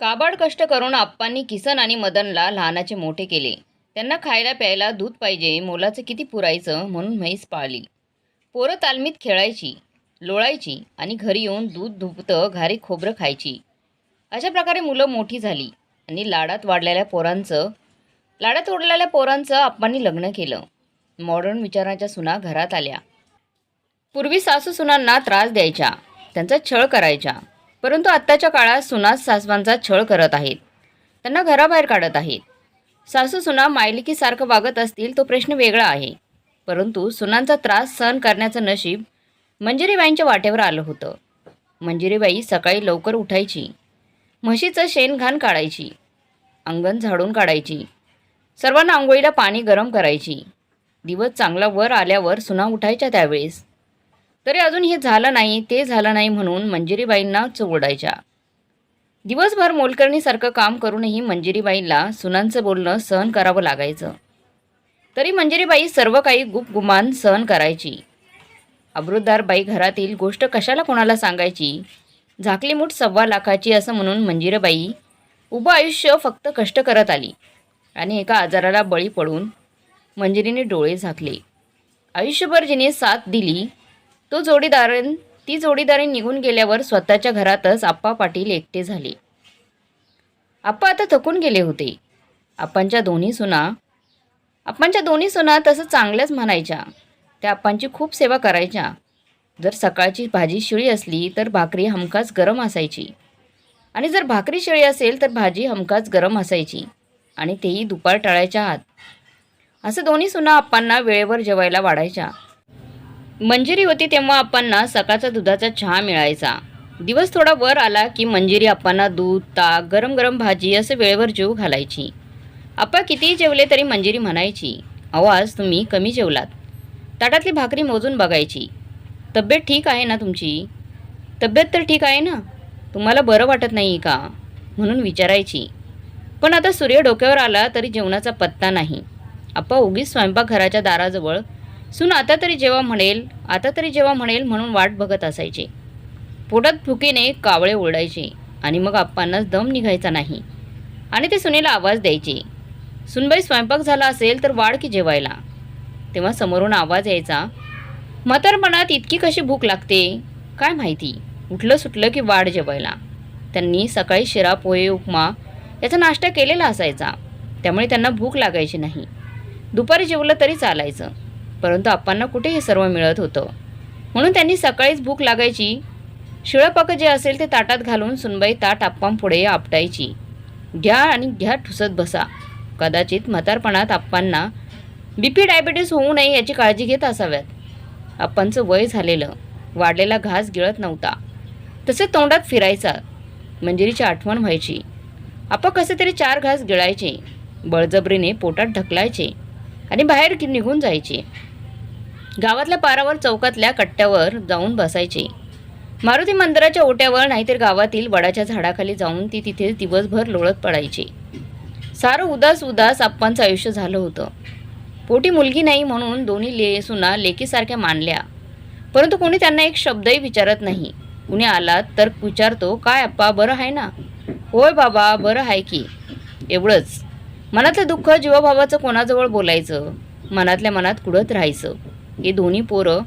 काबाड कष्ट करून आप्पांनी किसन आणि मदनला लहानाचे मोठे केले. त्यांना खायला प्यायला दूध पाहिजे मोलाचं किती पुरायचं म्हणून म्हैस पाळली. पोरं तालमीत खेळायची लोळायची आणि घरी येऊन दूध धुपतं घारी खोबरं खायची. अशा प्रकारे मुलं मोठी झाली आणि लाडात वाढलेल्या पोरांचं लाडात ओढलेल्या पोरांचं आप्पांनी लग्न केलं. मॉडर्न विचारांच्या सुना घरात आल्या. पूर्वी सासू सुनांना त्रास द्यायच्या त्यांचा छळ करायच्या. परंतु आत्ताच्या काळात सुनास सासवांचा छळ करत आहेत. त्यांना घराबाहेर काढत आहेत. सासू सुना मायलिकीसारखं वागत असतील तो प्रश्न वेगळा आहे. परंतु सुनांचा त्रास सहन करण्याचं नशीब मंजिरीबाईंच्या वाटेवर आलं होतं. मंजिरीबाई सकाळी लवकर उठायची. म्हशीचं शेण घाण काढायची. अंगण झाडून काढायची. सर्वांना आंघोळीला पाणी गरम करायची. दिवस चांगला वर आल्यावर सुना उठायच्या त्यावेळेस तरी अजून हे झालं नाही ते झालं नाही म्हणून मंजिरीबाईंना चोरडायच्या. दिवसभर मोलकरणीसारखं काम करूनही मंजिरीबाईंना सुनांचं बोलणं सहन करावं लागायचं. तरी मंजिरीबाई सर्व काही गुपगुमान सहन करायची. अब्रुद्दार बाई घरातील गोष्ट कशाला कोणाला सांगायची? झाकली मूठ सव्वा लाखाची असं म्हणून मंजिराबाई उभं आयुष्य फक्त कष्ट करत आली आणि एका आजाराला बळी पडून मंजिरीने डोळे झाकले. आयुष्यभर जिने साथ दिली तो जोडीदार ती जोडीदारी निघून गेल्यावर स्वतःच्या घरातच आप्पा पाटील एकटे झाले. आप्पा आता थकून गेले होते. आप्पांच्या दोन्ही सुना आप्पांच्या दोन्ही सुना तसं चांगल्याच म्हणायच्या. त्या आपांची खूप सेवा करायच्या. जर सकाळची भाजी शिळी असली तर भाकरी हमखास गरम असायची. आणि जर भाकरी शिळी असेल तर भाजी हमखास गरम असायची. आणि तेही दुपार टाळायच्या आत. असं दोन्ही सुना आप्पांना वेळेवर जेवायला वाढायच्या. मंजिरी होती तेव्हा आप्पांना सकाळचा दुधाचा चहा मिळायचा. दिवस थोडा वर आला की मंजिरी आप्पांना दूध ताक गरम गरम भाजी असं वेळेवर जेव घालायची. आप्पा कितीही जेवले तरी मंजिरी म्हणायची आवाज तुम्ही कमी जेवलात. ताटातली भाकरी मोजून बघायची. तब्येत ठीक आहे ना तुमची? तब्येत तर ठीक आहे ना? तुम्हाला बरं वाटत नाही का म्हणून विचारायची. पण आता सूर्य डोक्यावर आला तरी जेवणाचा पत्ता नाही. आप्पा उगीच स्वयंपाकघराच्या दाराजवळ सून आता तरी जेव्हा म्हणेल आता तरी जेव्हा म्हणेल म्हणून वाट बघत असायचे. पोटात भुकेने कावळे ओरडायचे आणि मग आप्पांनाच दम निघायचा नाही. आणि ते सुनेला आवाज द्यायचे सुनबाई स्वयंपाक झाला असेल तर वाढ की जेवायला. तेव्हा समोरून आवाज यायचा म्हातारपणात इतकी कशी भूक लागते? काय माहिती? उठलं सुटलं की वाढ जेवायला. त्यांनी सकाळी शिरा पोहे उपमा याचा नाश्ता केलेला असायचा. त्यामुळे त्यांना भूक लागायची नाही. दुपारी जेवलं तरी चालायचं. परंतु आप्पांना कुठे हे सर्व मिळत होतं? म्हणून त्यांनी सकाळीच भूक लागायची. शिळपाकं जे असेल ते ताटात घालून सुनबाई ताट आप्पांपुढे आपटायची. घ्या आणि घ्या ठुसत बसा. कदाचित म्हातारपणात आप्पांना बी पी डायबिटीस होऊ नये याची काळजी घेत असाव्यात. आप्पांचं वय झालेलं. वाढलेला घास गिळत नव्हता. तसे तोंडात फिरायचा. मंजिरीची आठवण व्हायची. आप्पा कसे तरी चार घास गिळायचे. बळजबरीने पोटात ढकलायचे. आणि बाहेर निघून जायचे. गावातल्या पारावर चौकातल्या कट्ट्यावर जाऊन बसायचे. मारुती मंदिराच्या ओट्यावर नाहीतर गावातील वडाच्या झाडाखाली जाऊन ती तिथे दिवसभर लोळत पडायचे. सारं उदास उदास आप्पांचं आयुष्य झालं होतं. पोटी मुलगी नाही म्हणून दोन्ही ले सुना लेकीसारख्या मानल्या. परंतु कोणी त्यांना एक शब्दही विचारत नाही. कुणी आलात तर विचारतो काय आप्पा बरं आहे ना? होय बाबा बरं आहे की. एवढंच. मनातलं दुःख जीवाभावाचं कोणाजवळ बोलायचं? मनातल्या मनात कुडत राहायचं? हे दोन्ही पोरं.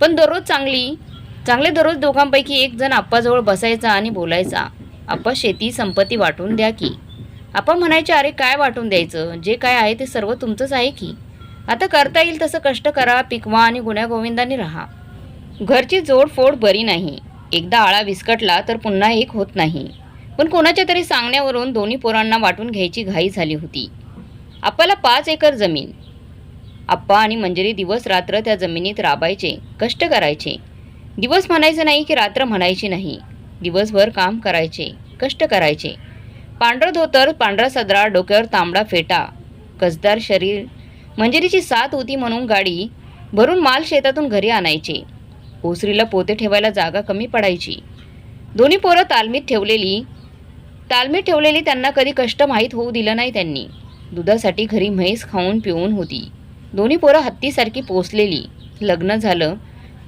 पण दररोज चांगली चांगले दररोज दोघांपैकी एक जण आप्पाजवळ बसायचा आणि बोलायचा. आप्पा शेती संपत्ती वाटून द्या की. आप्पा म्हणायचे अरे काय वाटून द्यायचं? जे काय आहे ते सर्व तुमचंच आहे की. आता करता येईल तसं कष्ट करा पिकवा आणि गुण्यागोविंदाने राहा. घरची जोडफोड बरी नाही. एकदा आळा विस्कटला तर पुन्हा एक होत नाही. पण कोणाच्या तरी सांगण्यावरून दोन्ही पोरांना वाटून घ्यायची घाई झाली होती. आपल्याला पाच एकर जमीन आप्पा आणि मंजरी दिवस रात्र त्या जमिनीत राबायचे कष्ट करायचे. दिवस म्हणायचं नाही की रात्र म्हणायची नाही. दिवसभर काम करायचे कष्ट करायचे. पांढरं धोतर पांढरा सदरा डोक्यावर तांबडा फेटा कसदार शरीर. मंजिरीची साथ होती म्हणून गाडी भरून माल शेतातून घरी आणायचे. ओसरीला पोते ठेवायला जागा कमी पडायची. दोन्ही पोरं तालमीत ठेवलेली तालमीत ठेवलेली त्यांना कधी कष्ट माहीत होऊ दिलं नाही त्यांनी. दुधासाठी घरी म्हैस खाऊन पिऊन होती. दोन्ही पोरं हत्तीसारखी पोचलेली लग्न झालं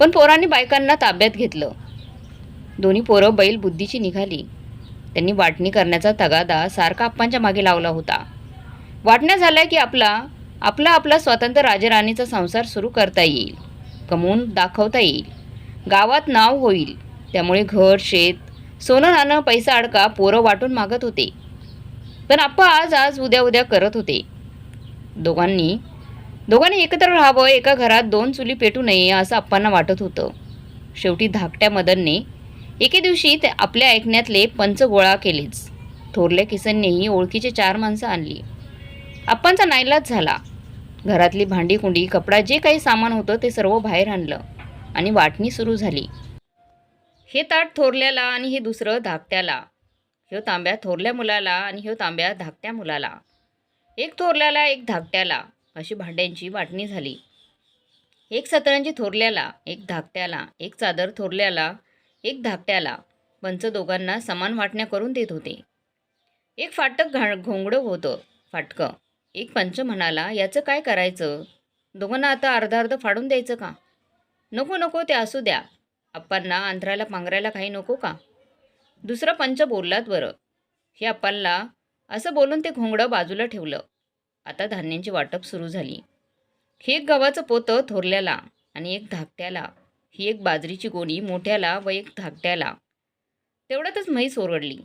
पण पोरांनी बायकांना ताब्यात घेतलं. दोन्ही पोरं बैल बुद्धीची निघाली. त्यांनी वाटणी करण्याचा तगादा सारखा आप्पांच्या मागे लावला होता. वाटण्या झाल्या की आपला आपला आपला स्वतंत्र राजराणीचा संसार सुरू करता येईल कमवून दाखवता येईल. गावात नाव होईल. त्यामुळे घर शेत सोनं नाणं पैसा अडका पोरं वाटून मागत होते. पण आप्पा आज आज उद्या उद्या करत होते. दोघांनी दोघांनी एकत्र राहावं एका घरात दोन चुली पेटू नये असं आप्पांना वाटत होतं. शेवटी धाकट्या मदनने एके दिवशी ते आपल्या ऐकण्यातले पंच गोळा केलेच. थोरल्या किसननेही ओळखीचे चार माणसं आणली. आप्पांचा नाईलाज झाला. घरातली भांडी कुंडी कपडा जे काही सामान होतं ते सर्व बाहेर आणलं आणि वाटणी सुरू झाली. हे ताट थोरल्याला आणि हे दुसरं धाकट्याला. ह्यो तांब्या थोरल्या मुलाला आणि ह्यो तांब्या धाकट्या मुलाला. एक थोरल्याला एक धाकट्याला. अशी भांड्यांची वाटणी झाली. एक सतरंजी थोरल्याला एक धाकट्याला एक चादर थोरल्याला एक धाकट्याला पंच दोघांना समान वाटण्या करून देत होते. एक फाटक घा घोंगडं होतं फाटकं. एक पंच म्हणाला याचं काय करायचं? दोघांना आता अर्धा अर्ध फाडून द्यायचं का? नको नको ते असू द्या. अप्पांना अंतरायला पांघरायला काही नको का? दुसरा पंच बोललात बरं. हे आप्पांना असं बोलून ते घोंगडं बाजूला ठेवलं. आता धान्यांची वाटप सुरू झाली. हे एक गव्हाचं पोतं थोरल्याला आणि एक धाकट्याला. ही एक बाजरीची गोणी मोठ्याला व एक धाकट्याला. तेवढ्यातच म्हैस ओरडली.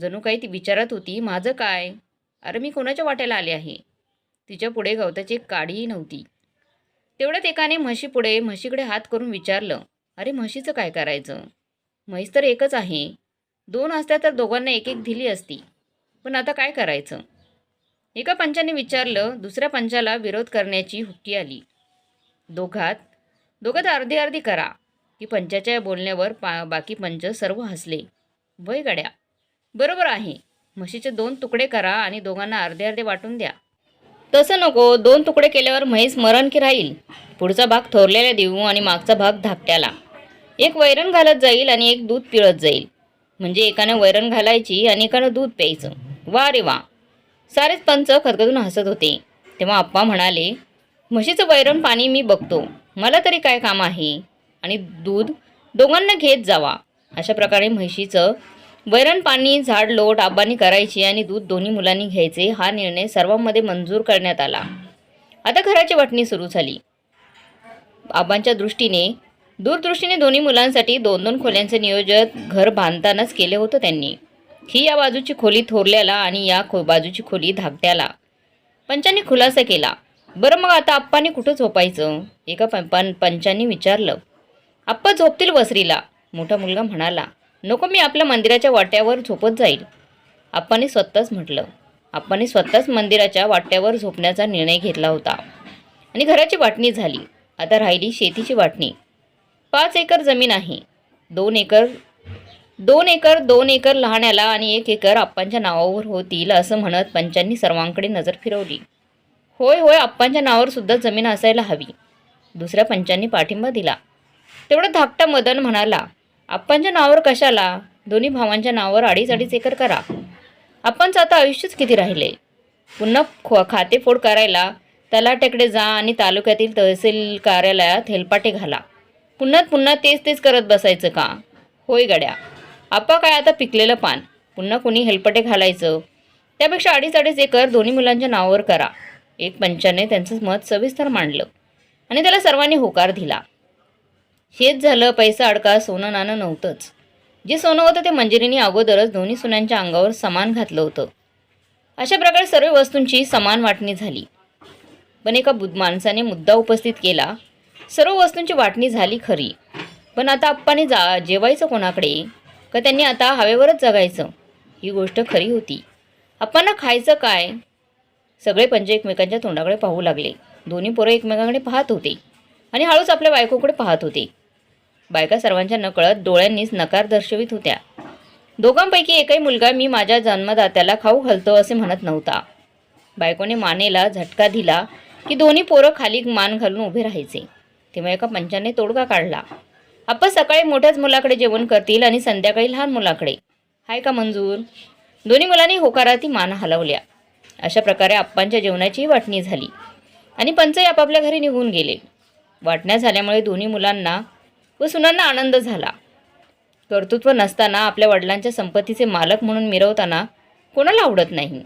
जणू काही ती विचारत होती माझं काय? अरे मी कोणाच्या वाट्याला आले आहे? तिच्या पुढे गवताची एक काडीही नव्हती. तेवढ्यात एकाने म्हशीपुढे म्हशीकडे हात करून विचारलं अरे म्हशीचं काय करायचं? म्हैस तर एकच आहे. दोन असत्या तर दोघांना एक एक दिली असती. पण आता काय करायचं? एका पंचाने विचारलं दुसऱ्या पंचाला विरोध करण्याची हुक्की आली. दोघात दोघात अर्धी अर्धी करा. की पंचाच्या या बोलण्यावर पा बाकी पंच सर्व हसले. वय गड्या. बरोबर आहे. म्हशीचे दोन तुकडे करा आणि दोघांना अर्धे अर्धे वाटून द्या. तसं नको. दोन तुकडे केल्यावर म्हैस मरण की राहील? पुढचा भाग थोरलेला देऊ आणि मागचा भाग धाकट्याला. एक वैरण घालत जाईल आणि एक दूध पिळत जाईल. म्हणजे एकानं वैरण घालायची आणि एकानं दूध प्यायचं. वा रे वा. सारेच पंच खदखदून हसत होते. तेव्हा आप्पा म्हणाले म्हशीचं वैरण पाणी मी बघतो. मला तरी काय काम आहे? आणि दूध? दोघांना घेत जावा. अशा प्रकारे म्हशीचं वैरण पाणी झाड लोट आबांनी करायची आणि दूध दोन्ही मुलांनी घ्यायचे हा निर्णय सर्वांमध्ये मंजूर करण्यात आला. आता घराची वाटणी सुरू झाली. आबांच्या दृष्टीने दूरदृष्टीने दोन्ही मुलांसाठी दोन दोन खोल्यांचं नियोजन घर बांधतानाच केले होतं त्यांनी. ही या बाजूची खोली थोरल्याला आणि या खो बाजूची खोली धाकट्याला. पंचांनी खुलासा केला. बरं मग आता आप्पाने कुठं झोपायचं? एका पं पंचांनी विचारलं. आप्पा झोपतील वसरीला मोठा मुलगा म्हणाला नको मी आपल्या मंदिराच्या वाट्यावर झोपत जाईल. आप्पाने स्वतःच म्हटलं. आप्पाने स्वतःच मंदिराच्या वाट्यावर झोपण्याचा निर्णय घेतला होता. आणि घराची वाटणी झाली. आता राहिली शेतीची वाटणी. पाच एकर जमीन आहे. दोन एकर दोन एकर दोन एकर लहाण्याला आणि एक एकर आप्पांच्या नावावर होतील असं म्हणत पंचांनी सर्वांकडे नजर फिरवली. होय होय आप्पांच्या नावावर सुद्धा जमीन असायला हवी. दुसऱ्या पंचांनी पाठिंबा दिला. तेवढं धाकटा मदन म्हणाला आप्पांच्या नावावर कशाला? दोन्ही भावांच्या नावावर अडीच अडीच एकर करा. आपणचं आता आयुष्यच किती राहिले? पुन्हा खो खातेफोड करायला तलाट्याकडे जा आणि तालुक्यातील तहसील कार्यालयात हेलपाटे घाला. पुन्हा पुन्हा तेच तेच करत बसायचं का? होय गड्या आप्पा काय आता पिकलेलं पान? पुन्हा कुणी हेलपटे घालायचं? त्यापेक्षा अडीच अडीच एकर दोन्ही मुलांच्या नावावर करा. एक पंचाने त्यांचं मत सविस्तर मांडलं आणि त्याला सर्वांनी होकार दिला. शेत झालं पैसा अडका सोनं नाणं नव्हतंच. जे सोनं होतं ते मंजिरीने अगोदरच दोन्ही सुनांच्या अंगावर समान घातलं होतं. अशा प्रकारे सर्व वस्तूंची समान वाटणी झाली. पण एका बुद्ध माणसाने मुद्दा उपस्थित केला सर्व वस्तूंची वाटणी झाली खरी. पण आता आप्पाने जा जेवायचं कोणाकडे? का त्यांनी आता हवेवरच जगायचं? ही गोष्ट खरी होती. आप्पांना खायचं काय? सगळे पंजे एकमेकांच्या तोंडाकडे पाहू लागले. दोन्ही पोरं एकमेकांकडे पाहत होते. आणि हळूच आपल्या बायकोकडे पाहत होते. बायका सर्वांच्या नकळत डोळ्यांनीच नकार दर्शवित होत्या. दोघांपैकी एकही मुलगा मी माझ्या जन्मदात्याला खाऊ घालतो असे म्हणत नव्हता. बायकोने मानेला झटका दिला की दोन्ही पोरं खाली मान घालून उभे राहायचे. तेव्हा एका पंचाने तोडगा काढला. आप्पा सकाळी मोठ्याच मुलाकडे जेवण करतील आणि संध्याकाळी लहान मुलाकडे. हाय का मंजूर? दोन्ही मुलांनी होकाराती मान हलवल्या. अशा प्रकारे आप्पांच्या जेवणाचीही वाटणी झाली. आणि पंचही आपापल्या घरी निघून गेले. वाटण्या झाल्यामुळे दोन्ही मुलांना व सुनांना आनंद झाला. कर्तृत्व नसताना आपल्या वडिलांच्या संपत्तीचे मालक म्हणून मिरवताना कोणाला आवडत नाही.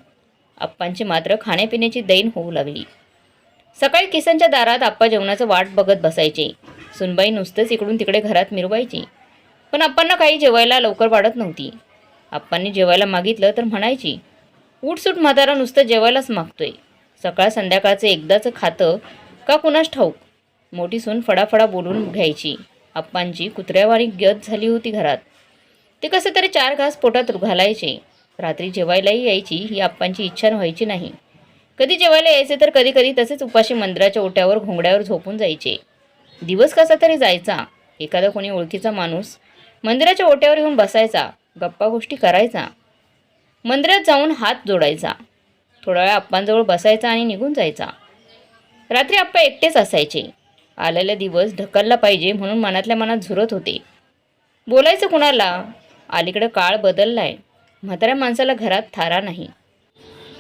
आप्पांची मात्र खाण्यापिण्याची दैन होऊ लागली. सकाळी किसनच्या दारात आप्पा जेवणाचं वाट बघत बसायचे. सुनबाई नुसतंच इकडून तिकडे घरात मिरवायची. पण आप्पांना काही जेवायला लवकर वाढत नव्हती. आप्पांनी जेवायला मागितलं तर म्हणायची उठसूट म्हातारा नुसतं जेवायलाच मागतोय. सकाळ संध्याकाळचं एकदाचं खातं का कुणास ठाऊक? मोठी सून फडाफडा बोलून घ्यायची. आप्पांची कुत्र्यावारी गत झाली होती घरात. ते कसं तरी चार घास पोटात घालायचे. रात्री जेवायलाही यायची ही आप्पांची इच्छा व्हायची नाही. कधी जेवायला यायचे तर कधी कधी तसेच उपाशी मंदिराच्या ओट्यावर घोंगड्यावर झोपून जायचे. दिवस कसा तरी जायचा. एखादा कोणी ओळखीचा माणूस मंदिराच्या ओट्यावर येऊन बसायचा गप्पा गोष्टी करायचा मंदिरात जाऊन हात जोडायचा थोडा वेळ आप्पांजवळ बसायचा आणि निघून जायचा. रात्री आप्पा एकटेच असायचे. आलेला दिवस ढकलला पाहिजे म्हणून मनातल्या मनात झुरत होते. बोलायचं कुणाला? अलीकडं काळ बदलला आहे म्हाताऱ्या माणसाला घरात थारा नाही.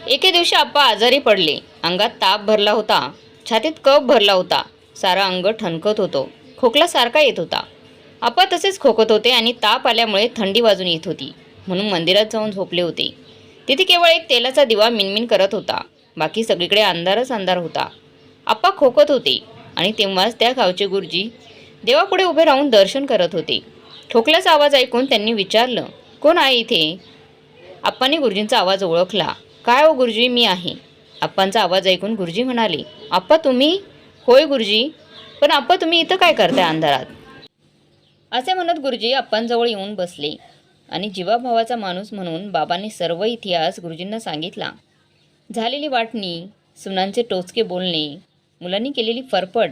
एके दिवशी आप्पा आजारी पडले. अंगात ताप भरला होता. छातीत कप भरला होता. सारा अंग ठणकत होतं. खोकला सारखा येत होता. आप्पा तसेच खोकत होते आणि ताप आल्यामुळे थंडी वाजून येत होती. म्हणून मंदिरात जाऊन झोपले होते. तिथे केवळ एक तेलाचा दिवा मिनमिन करत होता. बाकी सगळीकडे अंधारच अंधार होता. आप्पा खोकत होते आणि तेव्हाच त्या गावचे गुरुजी देवापुढे उभे राहून दर्शन करत होते. ठोकल्याचा आवाज ऐकून त्यांनी विचारलं कोण आहे इथे? आप्पांनी गुरुजींचा आवाज ओळखला. काय हो गुरुजी मी आहे. आप्पांचा आवाज ऐकून गुरुजी म्हणाले आप्पा तुम्ही? होय गुरुजी पण आप्पा तुम्ही इथं काय करताय अंधारात? असे म्हणत गुरुजी आप्पांजवळ येऊन बसले आणि जीवाभावाचा माणूस म्हणून बाबांनी सर्व इतिहास गुरुजींना सांगितला. झालेली वाटणी सुनांचे टोचके बोलणे मुलांनी केलेली फरफट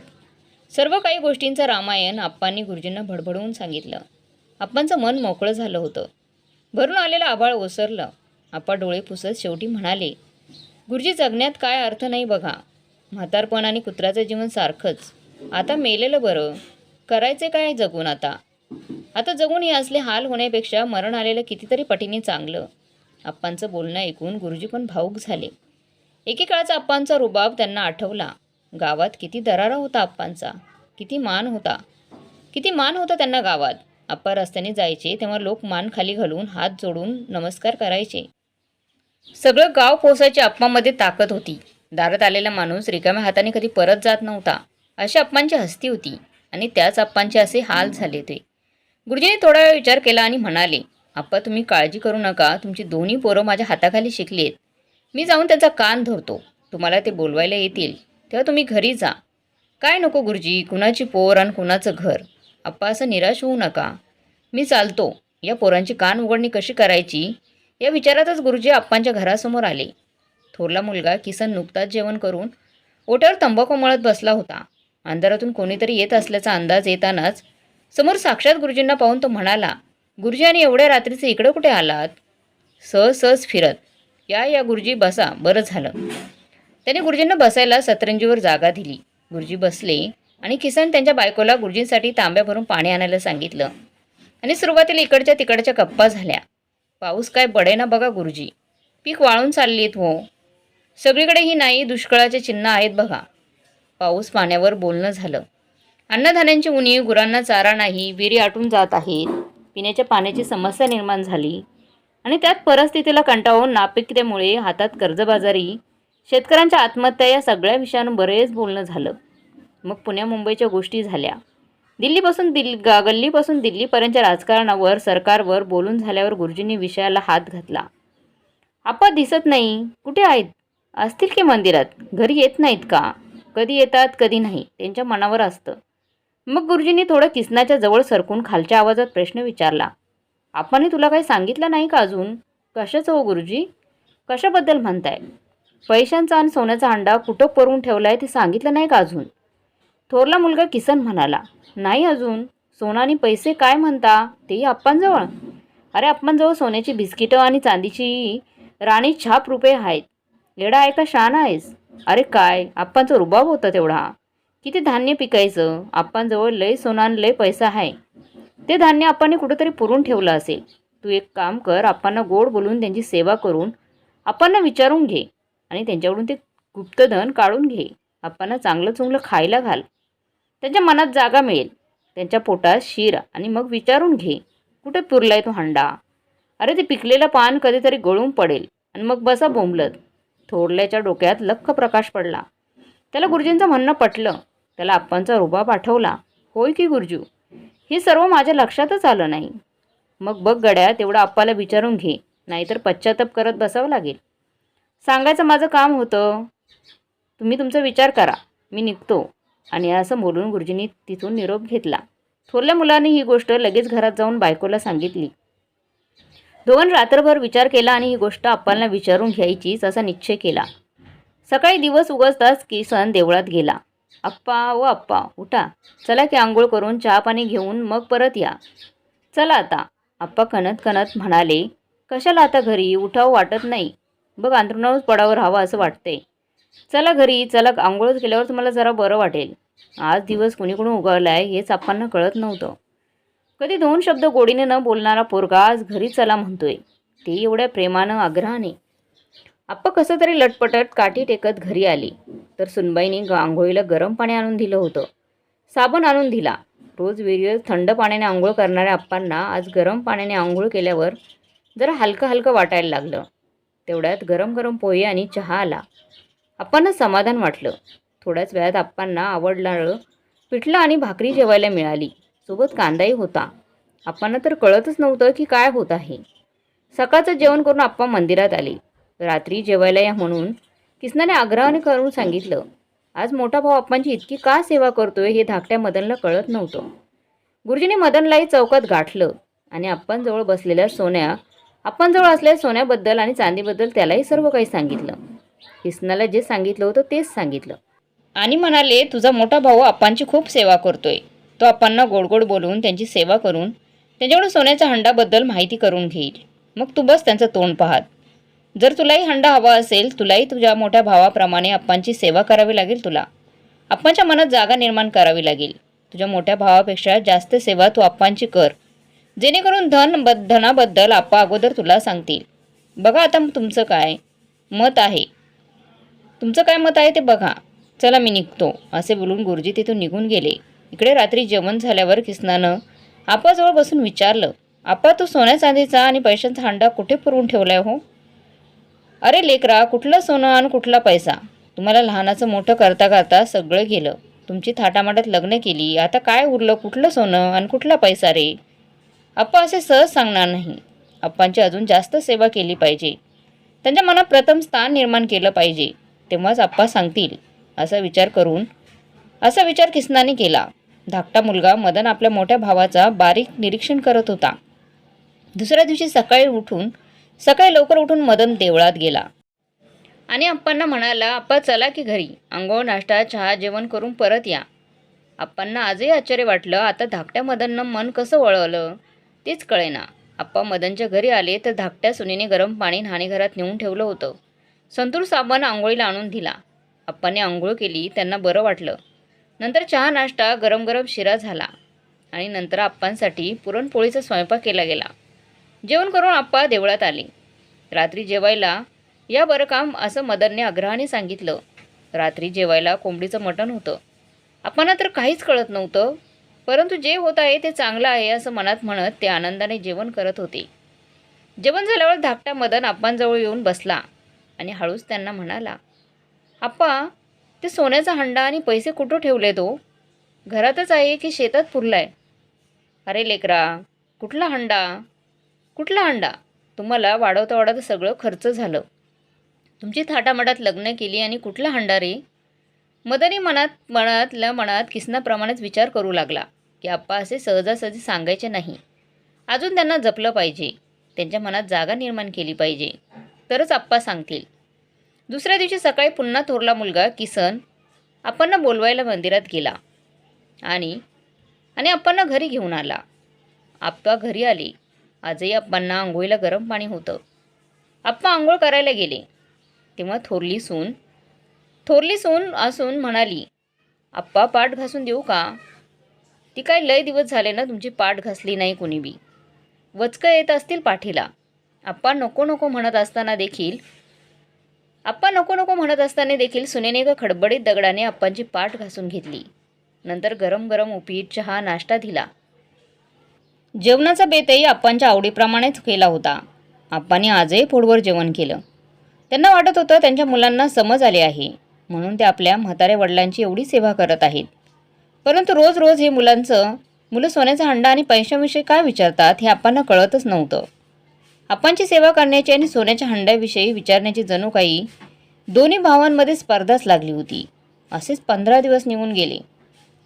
सर्व काही गोष्टींचं रामायण आप्पांनी गुरुजींना भडभडवून सांगितलं. आप्पांचं मन मोकळं झालं होतं. भरून आलेलं आभाळ ओसरलं. आप्पा डोळे पुसत शेवटी म्हणाले गुरुजी जगण्यात काय अर्थ नाही बघा. म्हातारपण आणि कुत्र्याचं जीवन सारखंच. आता मेलेलं बरं. करायचे काय जगून आता? आता जगून हे असले हाल होण्यापेक्षा मरण आलेलं कितीतरी पटीने चांगलं. आप्पांचं बोलणं ऐकून गुरुजी पण भाऊक झाले. एकेकाळचा आप्पांचा रुबाब त्यांना आठवला. गावात किती दरारा होता आप्पांचा. किती मान होता. किती मान होता त्यांना गावात. आप्पा रस्त्याने जायचे तेव्हा लोक मान खाली घालून हात जोडून नमस्कार करायचे. सगळं गाव पोसायची आप्पामध्ये ताकद होती. दारात आलेला माणूस रिकाम्या हाताने कधी परत जात नव्हता. अशी अप्पांची हस्ती होती आणि त्याच अप्पांचे असे हाल झाले ते गुरुजीने थोडा वेळ विचार केला आणि म्हणाले आप्पा तुम्ही काळजी करू नका. तुमची दोन्ही पोरं माझ्या हाताखाली शिकली आहेत मी जाऊन त्यांचा कान धरतो. तुम्हाला ते बोलवायला येतील. तेव्हा तुम्ही घरी जा. काय नको गुरुजी? कुणाची पोर आणि कुणाचं घर? आप्पा असं निराश होऊ नका. मी चालतो. या पोरांची कान उघडणी कशी करायची? या विचारातच गुरुजी आप्पांच्या घरासमोर आले. थोरला मुलगा किसन नुकताच जेवण करून ओट्यावर तंबाखू मळत बसला होता. अंधारातून कोणीतरी येत असल्याचा अंदाज येतानाच समोर साक्षात गुरुजींना पाहून तो म्हणाला गुरुजी आणि एवढ्या रात्रीचे इकडे कुठे आलात? सहज सहज फिरत. या या गुरुजी बसा. बरं झालं. त्याने गुरुजींना बसायला सतरंजीवर जागा दिली. गुरुजी बसले आणि किसन त्यांच्या बायकोला गुरुजींसाठी तांब्या भरून पाणी आणायला सांगितलं आणि सुरुवातीला इकडच्या तिकडच्या गप्पा झाल्या. पाऊस काय बडे ना बघा गुरुजी. पीक वाळून चाललीत हो. सगळीकडे ही नाही दुष्काळाचे चिन्ह आहेत बघा. पाऊस पाण्यावर बोलणं झालं. अन्नधान्यांची उणी गुरांना चारा नाही विहिरी आटून जात आहेत. पिण्याच्या पाण्याची समस्या निर्माण झाली. आणि त्यात परिस्थितीला कंटाळून नापिकतेमुळे हातात कर्जबाजारी शेतकऱ्यांच्या आत्महत्या या सगळ्या विषयांवर बरेच बोलणं झालं. मग पुण्या मुंबईच्या गोष्टी झाल्या. दिल्लीपासून दिल्ली गा गल्लीपासून दिल्लीपर्यंतच्या राजकारणावर सरकारवर बोलून झाल्यावर गुरुजींनी विषयाला हात घातला. आपा दिसत नाही. कुठे आहेत? असतील की मंदिरात? घरी येत नाहीत का? कधी येतात कधी नाही. त्यांच्या मनावर असतं. मग गुरुजींनी थोडं किसनाच्या जवळ सरकून खालच्या आवाजात प्रश्न विचारला. आपणही तुला काही सांगितलं नाही का अजून? कशाचं हो गुरुजी? कशाबद्दल म्हणताय? पैशांचा आणि सोन्याचा अंडा कुठं परून ठेवला आहे ते सांगितलं नाही का अजून? थोरला मुलगा किसन म्हणाला नाही अजून. सोनाने पैसे काय म्हणता? तेही आप्पांजवळ. अरे आप्पांजवळ सोन्याची बिस्किटं आणि चांदीची राणी छाप रुपये आहेत. लेडा आहे का शान आहेस? अरे काय आप्पांचा रुबाब होता तेवढा. किती धान्य पिकायचं? आप्पांजवळ लय सोनान लय पैसा आहे. ते धान्य आप्पांनी कुठंतरी पुरून ठेवलं असेल. तू एक काम कर आप्पांना गोड बोलून त्यांची सेवा करून आप्पांना विचारून घे आणि त्यांच्याकडून ते गुप्तधन काढून घे. आप्पांना चांगलं चुंगलं खायला घाल. त्यांच्या मनात जागा मिळेल. त्यांच्या पोटात शिर आणि मग विचारून घे. कुठे पुरलाय तो हंडा? अरे ते पिकलेलं पान कधीतरी गळून पडेल आणि मग बसा बोंबलत. थोरल्याच्या डोक्यात लख्ख प्रकाश पडला. त्याला गुरुजींचं म्हणणं पटलं. त्याला आप्पांचा रुबाब आठवला. होय की गुरुजू? हे सर्व माझ्या लक्षातच आलं नाही. मग बघ गड्या तेवढं आप्पाला विचारून घे. नाहीतर पश्चाताप करत बसावं लागेल. सांगायचं माझं काम होतं. तुम्ही तुमचा विचार करा. मी निघतो. आणि असं बोलून गुरुजींनी तिथून निरोप घेतला. थोरल्या मुलाने ही गोष्ट लगेच घरात जाऊन बायकोला सांगितली. धोवन रात्रभर विचार केला आणि ही गोष्ट आप्पांना विचारून घ्यायचीच असा निश्चय केला. सकाळी दिवस उगवताच किसन देवळात गेला. अप्पा व अप्पा उठा. चला की आंघोळ करून चहा पाणी घेऊन मग परत या. चला आता. आप्पा कणत कणत म्हणाले कशाला आता घरी? उठावं वाटत नाही. बघ अंथरुणावरच पडावं राहावं असं वाटतंय. चला घरी. चला आंघोळ केल्यावर तुम्हाला जरा बरं वाटेल. आज दिवस कुणीकडून उगवला आहे हेच आप्पांना कळत नव्हतं. कधी दोन शब्द गोडीने न बोलणारा पोरगा आज घरी चला म्हणतोय. ते एवढ्या प्रेमानं आग्रहाने. आप्पा कसं तरी लटपटत काठी टेकत घरी आली. तर सुनबाईने आंघोळीला गरम पाणी आणून दिलं होतं. साबण आणून दिला. रोज वेगवेगळं थंड पाण्याने आंघोळ करणाऱ्या आप्पांना आज गरम पाण्याने आंघोळ केल्यावर जरा हलकं हलकं वाटायला लागलं. तेवढ्यात गरम गरम पोहे आणि चहा आला. आप्पांना समाधान वाटलं. थोड्याच वेळात आप्पांना आवडणारं पिठलं आणि भाकरी जेवायला मिळाली. सोबत कांदाही होता. आप्पांना तर कळतच नव्हतं की काय होत आहे. सकाळचं जेवण करून आप्पा मंदिरात आले. रात्री जेवायला या म्हणून किसनाने आग्रहाने करून सांगितलं आज मोठा भाऊ आप्पांची इतकी का सेवा करतोय हे धाकट्या मदनला कळत नव्हतं. गुरुजीने मदनलाही चौकात गाठलं आणि आप्पांजवळ बसलेल्या सोन्या आप्पांजवळ असलेल्या सोन्याबद्दल आणि चांदीबद्दल त्यालाही सर्व काही सांगितलं. किसनाला जे सांगितलं होतं तेच सांगितलं. आणि म्हणाले तुझा मोठा भाऊ आप्पांची खूप सेवा करतोय. तो आप्पांना गोड गोड बोलवून त्यांची सेवा करून त्यांच्याकडून सोन्याच्या हंडाबद्दल माहिती करून घेईल. मग तू बस त्यांचं तोंड पाहात. जर तुलाही हंडा हवा असेल तुलाही तुझ्या मोठ्या भावाप्रमाणे आप्पांची सेवा करावी लागेल तुला. आप्पांच्या मनात जागा निर्माण करावी लागेल. तुझ्या मोठ्या भावापेक्षा जास्त सेवा तू आप्पांची कर. जेणेकरून धन बद धनाबद्दल आप्पा अगोदर तुला सांगतील. बघा आता तुमचं काय मत आहे. तुमचं काय मत आहे ते बघा. चला मी निघतो. असे बोलून गुरुजी तिथून निघून गेले. इकडे रात्री जेवण झाल्यावर किसनानं आपाजवळ बसून विचारलं आपा तू सोन्या चांदीचा आणि पैशांचा हांडा कुठे पुरवून ठेवलाय हो? अरे लेकरा कुठलं सोनं आणि कुठला पैसा? तुम्हाला लहानाचं मोठं करता करता सगळं गेलं. तुमची थाटामाटात लग्न केली. आता काय उरलं कुठलं सोनं आणि कुठला पैसा रे? आप्पा असे सहज सांगणार नाही. आप्पांची अजून जास्त सेवा केली पाहिजे. त्यांच्या मनात प्रथम स्थान निर्माण केलं पाहिजे. तेव्हाच आप्पा सांगतील. असा विचार करून असा विचार किसनाने केला. धाकटा मुलगा मदन आपल्या मोठ्या भावाचा बारीक निरीक्षण करत होता. दुसऱ्या दिवशी सकाळी उठून सकाळी लवकर उठून मदन देवळात गेला. आणि आप्पांना म्हणाला आप्पा चला की घरी. आंघोळ नाश्ता चहा जेवण करून परत या. आप्पांना आजही आश्चर्य वाटलं आता धाकट्या मदननं मन कसं वळवलं? तेच कळेना. आप्पा मदनच्या घरी आले तर धाकट्या सुनेने गरम पाणी न्हाणीघरात नेऊन ठेवलं होतं. संतूर साबण आंघोळीला आणून दिला. आप्पाने आंघोळ केली त्यांना बरं वाटलं. नंतर चहा नाश्ता गरम गरम शिरा झाला आणि नंतर आप्पांसाठी पुरणपोळीचा स्वयंपाक केला गेला. जेवण करून आप्पा देवळात आले. रात्री जेवायला या बरं काम असं मदनने आग्रहाने सांगितलं. रात्री जेवायला कोंबडीचं मटण होतं. आप्पांना तर काहीच कळत नव्हतं परंतु जे होत आहे ते चांगलं आहे असं मनात म्हणत ते आनंदाने जेवण करत होते. जेवण झाल्यावर धाकटा मदन आप्पांजवळ येऊन बसला आणि हळूच त्यांना म्हणाला आप्पा ते सोन्याचा हंडा आणि पैसे कुठं ठेवले तो? घरातच आहे की शेतात फुरलाय अरे लेकरा कुठला हंडा? कुठला हंडा? तुम्हाला वाढवता वाढवता सगळं खर्च झालं. तुमची थाटामाटात लग्न केली आणि कुठला हंडा रे? मदनी मनात मनातल्या मनात किसनाप्रमाणेच विचार करू लागला की आप्पा असे सहजासहजी सांगायचे नाही. अजून त्यांना जपलं पाहिजे. त्यांच्या मनात जागा निर्माण केली पाहिजे. तरच आप्पा सांगतील. दुसऱ्या दिवशी सकाळी पुन्हा थोरला मुलगा किसन आप्पांना बोलवायला मंदिरात गेला. आणि आणि आप्पांना घरी घेऊन आला. आप्पा घरी आले. आजही आप्पांना आंघोळीला गरम पाणी होतं. आप्पा आंघोळ करायला गेले. तेव्हा थोरली सून थोरली सून असून म्हणाली आप्पा पाठ घासून देऊ का? ती काय लय दिवस झाले ना तुमची पाठ घासली नाही कोणी बी. वचकं येत असतील पाठीला. आप्पा नको नको म्हणत असताना देखील आप्पा नको नको म्हणत असताना देखील सुनेने एका खडबडीत दगडाने आप्पांची पाठ घासून घेतली. नंतर गरम गरम उपीट चहा नाश्ता दिला. जेवणाचा बेतही आप्पांच्या आवडीप्रमाणेच केला होता. आप्पांनी आजही पोटभर जेवण केलं. त्यांना वाटत होतं त्यांच्या मुलांना समज आली आहे. म्हणून ते आपल्या म्हाताऱ्या वडिलांची एवढी सेवा करत आहेत. परंतु रोज रोज हे मुलांचं मुलं सोन्याचा हंडा आणि पैशाविषयी काय विचारतात हे आप्पांना कळतच नव्हतं. आप्पांची सेवा करण्याची आणि सोन्याच्या हंड्याविषयी विचारण्याची जणू काही दोन्ही भावांमध्ये स्पर्धाच लागली होती. असेच पंधरा दिवस निघून गेले.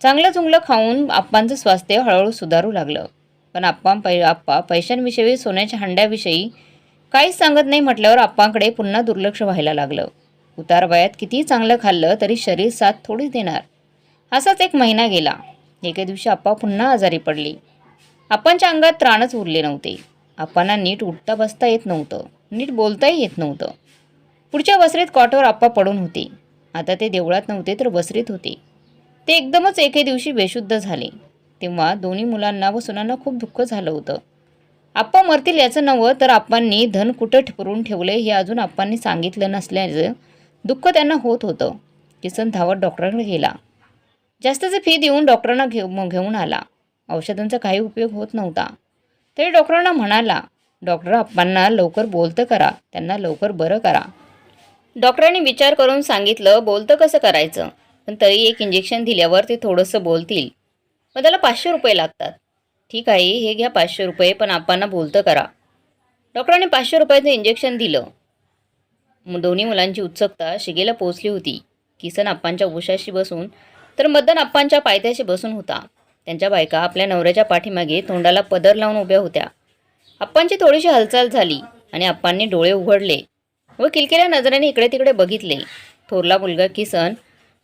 चांगलं चुंगलं खाऊन आप्पांचं स्वास्थ्य हळूहळू सुधारू लागलं. पण आप्पा पै आप्पा पैशांविषयी सोन्याच्या हंड्याविषयी काहीच सांगत नाही म्हटल्यावर आप्पांकडे पुन्हा दुर्लक्ष व्हायला लागलं. उतार वयात कितीही चांगलं खाल्लं तरी शरीर साथ थोडीच देणार. असाच एक महिना गेला. एके दिवशी आप्पा पुन्हा आजारी पडली. आप्पांच्या अंगात त्राणच उरले नव्हते. आप्पांना नीट उठता बसता येत नव्हतं. नीट बोलताही येत नव्हतं. पुढच्या वसरीत कॉटवर आप्पा पडून होते. आता ते देवळात नव्हते तर वसरीत होते. ते एकदमच एके दिवशी बेशुद्ध झाले. तेव्हा दोन्ही मुलांना व सुनांना खूप दुःख झालं होतं. आप्पा मरतील याचं नवं तर आप्पांनी धन कुठं ठेवून ठेवले हे अजून आप्पांनी सांगितलं नसल्याचं दुःख त्यांना होत होतं. किसन धावत डॉक्टरांकडे गेला. जास्तचं फी देऊन डॉक्टरांना घेऊ घेऊन आला. औषधांचा काही उपयोग होत नव्हता. तरी डॉक्टरांना म्हणाला डॉक्टर आप्पांना लवकर बोलतं करा. त्यांना लवकर बरं करा. डॉक्टरांनी विचार करून सांगितलं बोलतं कसं करायचं? पण तरी एक इंजेक्शन दिल्यावर ते थोडंसं बोलतील. मग त्याला पाचशे रुपये लागतात. ठीक आहे हे घ्या पाचशे रुपये पण आप्पांना बोलतं करा. डॉक्टरांनी पाचशे रुपयाचं इंजेक्शन दिलं. मग दोन्ही मुलांची उत्सुकता शिगेला पोचली होती. किसन आप्पांच्या उशाशी बसून तर मदन आप्पांच्या पायथ्याशी बसून होता. त्यांच्या बायका आपल्या नवऱ्याच्या पाठीमागे तोंडाला पदर लावून उभ्या होत्या. आप्पांची थोडीशी हालचाल झाली आणि आप्पांनी डोळे उघडले व किलकिल्या नजरेने इकडे तिकडे बघितले. थोरला मुलगा किसन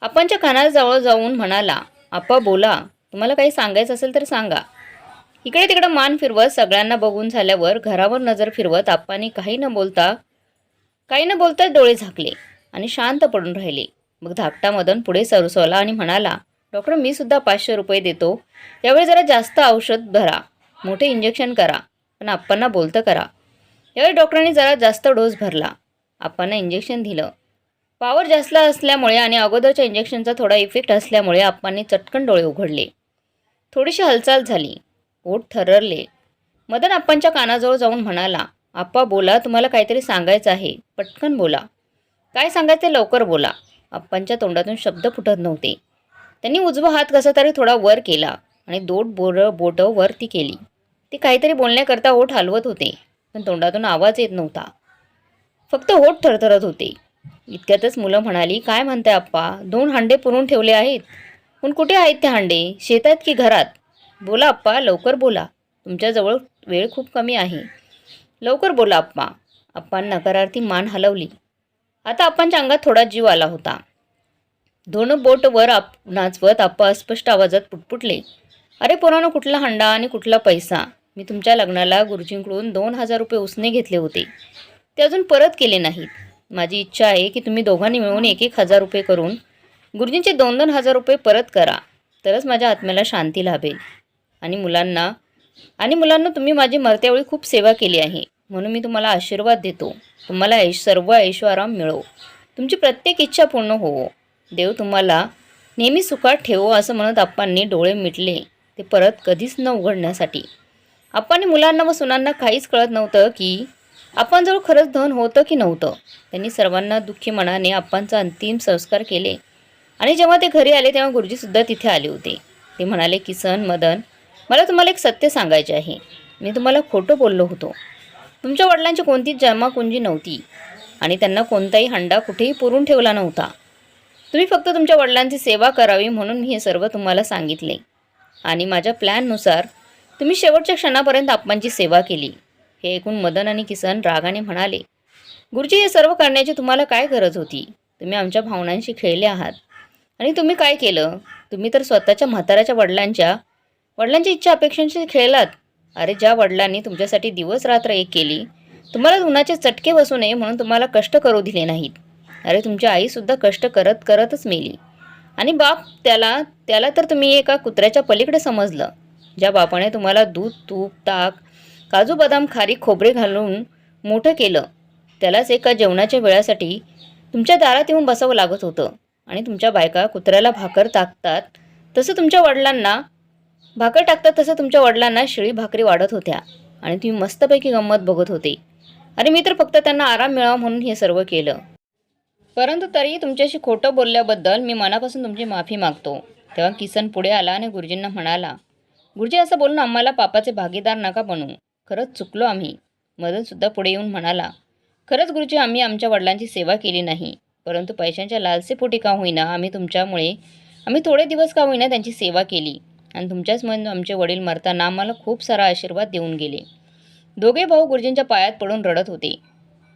आप्पांच्या कानाजवळ जाऊन म्हणाला आप्पा बोला. तुम्हाला काही सांगायचं असेल तर सांगा. इकडे तिकडे मान फिरवत सगळ्यांना बघून झाल्यावर घरावर नजर फिरवत आप्पांनी काही न बोलता काही न बोलताच डोळे झाकले आणि शांत पडून राहिले. मग धाकटा मदन पुढे सरसवला आणि म्हणाला डॉक्टर मी सुद्धा पाचशे रुपये देतो. यावेळी जरा जास्त औषध भरा मोठे इंजेक्शन करा. पण आप्पांना बोलतं करा. यावेळी डॉक्टरांनी जरा जास्त डोस भरला. आप्पांना इंजेक्शन दिलं. पॉवर जास्त असल्यामुळे आणि अगोदरच्या इंजेक्शनचा थोडा इफेक्ट असल्यामुळे आप्पांनी चटकन डोळे उघडले. थोडीशी हालचाल झाली. पोट थररले. मदन आप्पांच्या कानाजवळ जाऊन म्हणाला आप्पा बोला. तुम्हाला काहीतरी सांगायचं आहे. पटकन बोला. काय सांगायचं ते लवकर बोला. आप्पांच्या तोंडातून शब्द फुटत नव्हते. त्यांनी उजवा हात कसा तरी थोडा वर केला आणि दोट बोर बोटं वरती केली. ते काहीतरी बोलण्याकरता ओठ हलवत होते पण तोंडातून आवाज येत नव्हता. फक्त ओठ थरथरत होते. इतक्यातच मुलं म्हणाली काय म्हणताय आप्पा? दोन हांडे पुरून ठेवले आहेत. पण कुठे आहेत ते हांडे? शेतात की घरात? बोला आप्पा लवकर बोला. तुमच्याजवळ वेळ खूप कमी आहे. लवकर बोला आप्पा. आप्पान नकारार्थी मान हलवली. आता आप्पांच्या अंगात थोडा जीव आला होता. दोन बोट वर आप नाचवत आप्पा अस्पष्ट आवाजात पुटपुटले. अरे पोरानं कुठला हंडा आणि कुठला पैसा? मी तुमच्या लग्नाला गुरुजींकडून दोन हजार रुपये उसने घेतले होते. ते अजून परत केले नाहीत. माझी इच्छा आहे की तुम्ही दोघांनी मिळून एक एक हजार रुपये करून गुरुजींचे दोन दोन हजार रुपये परत करा. तरच माझ्या आत्म्याला शांती लाभेल. आणि मुलांना आणि मुलांना तुम्ही माझी मरत्यावेळी खूप सेवा केली आहे. म्हणून मी तुम्हाला आशीर्वाद देतो. तुम्हाला ऐश सर्व ऐश्वराम मिळो. तुमची प्रत्येक इच्छा पूर्ण होवो. देव तुम्हाला नेहमी सुखात ठेवो असं म्हणत आप्पांनी डोळे मिटले. ते परत कधीच न उघडण्यासाठी. आप्पांनी मुलांना व सुनांना काहीच कळत नव्हतं की आपणजवळ खरंच धन होतं की नव्हतं. त्यांनी सर्वांना दुःखी मनाने आप्पांचा अंतिम संस्कार केले. आणि जेव्हा ते घरी आले तेव्हा गुरुजीसुद्धा तिथे आले होते. ते म्हणाले किसन मदन मला तुम्हाला एक सत्य सांगायचे आहे. मी तुम्हाला खोटं बोललो होतो. तुमच्या वडिलांची कोणतीच जमाकुंजी नव्हती आणि त्यांना कोणताही हंडा कुठेही पुरून ठेवला नव्हता. तुम्ही फक्त तुमच्या वडिलांची सेवा करावी म्हणून मी हे सर्व तुम्हाला सांगितले. आणि माझ्या प्लॅननुसार तुम्ही शेवटच्या क्षणापर्यंत आप्पांची सेवा केली. हे ऐकून मदन आणि किसन रागाने म्हणाले गुरुजी हे सर्व करण्याची तुम्हाला काय गरज होती? तुम्ही आमच्या भावनांशी खेळले आहात. आणि तुम्ही काय केलं? तुम्ही तर स्वतःच्या म्हाताऱ्याच्या वडिलांच्या वडिलांच्या इच्छा अपेक्षांशी खेळलात. अरे ज्या वडिलांनी तुमच्यासाठी दिवस रात्र एक केली तुम्हाला उन्हाचे चटके बसू नये म्हणून तुम्हाला कष्ट करू दिले नाहीत. अरे तुमची आईसुद्धा कष्ट करत करतच मेली. आणि बाप त्याला त्याला तर तुम्ही एका कुत्र्याच्या पलीकडे समजलं. ज्या बापाने तुम्हाला दूध तूप ताक काजू बदाम खारी खोबरे घालून मोठं केलं त्यालाच एका जेवणाच्या वेळासाठी तुमच्या दारात येऊन बसावं लागत होतं. आणि तुमच्या बायका कुत्र्याला भाकर टाकतात तसं तुमच्या वडिलांना भाकर टाकतात तसं तुमच्या वडिलांना शिळी भाकरी वाढत होत्या. आणि तुम्ही मस्तपैकी गंमत बघत होते. अरे मी तर फक्त त्यांना आराम मिळावा म्हणून हे सर्व केलं. परंतु तरीही तुमच्याशी खोटं बोलल्याबद्दल मी मनापासून तुमची माफी मागतो. तेव्हा किसन पुढे आला आणि गुरुजींना म्हणाला गुरुजी असं बोलून आम्हाला पापाचे भागीदार नका बनू. खरंच चुकलो आम्ही. मदनसुद्धा पुढे येऊन म्हणाला खरंच गुरुजी आम्ही आमच्या वडिलांची सेवा केली नाही. परंतु पैशांच्या लालसेपोटी का होईना आम्ही तुमच्यामुळे आम्ही थोडे दिवस का होईना त्यांची सेवा केली. आणि तुमच्याच म्हणून आमचे वडील मरताना आम्हाला खूप सारा आशीर्वाद देऊन गेले. दोघे भाऊ गुरुजींच्या पायात पडून रडत होते.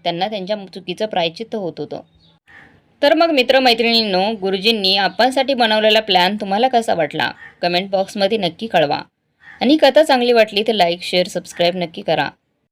त्यांना त्यांच्या चुकीचं प्रायचित्त होत होतं. तर मग मित्रमैत्रिणींनो गुरुजींनी आपणसाठी बनवलेला प्लॅन तुम्हाला कसा वाटला? कमेंट बॉक्समध्ये नक्की कळवा. आणि कथा चांगली वाटली तर लाईक शेअर सबस्क्राईब नक्की करा.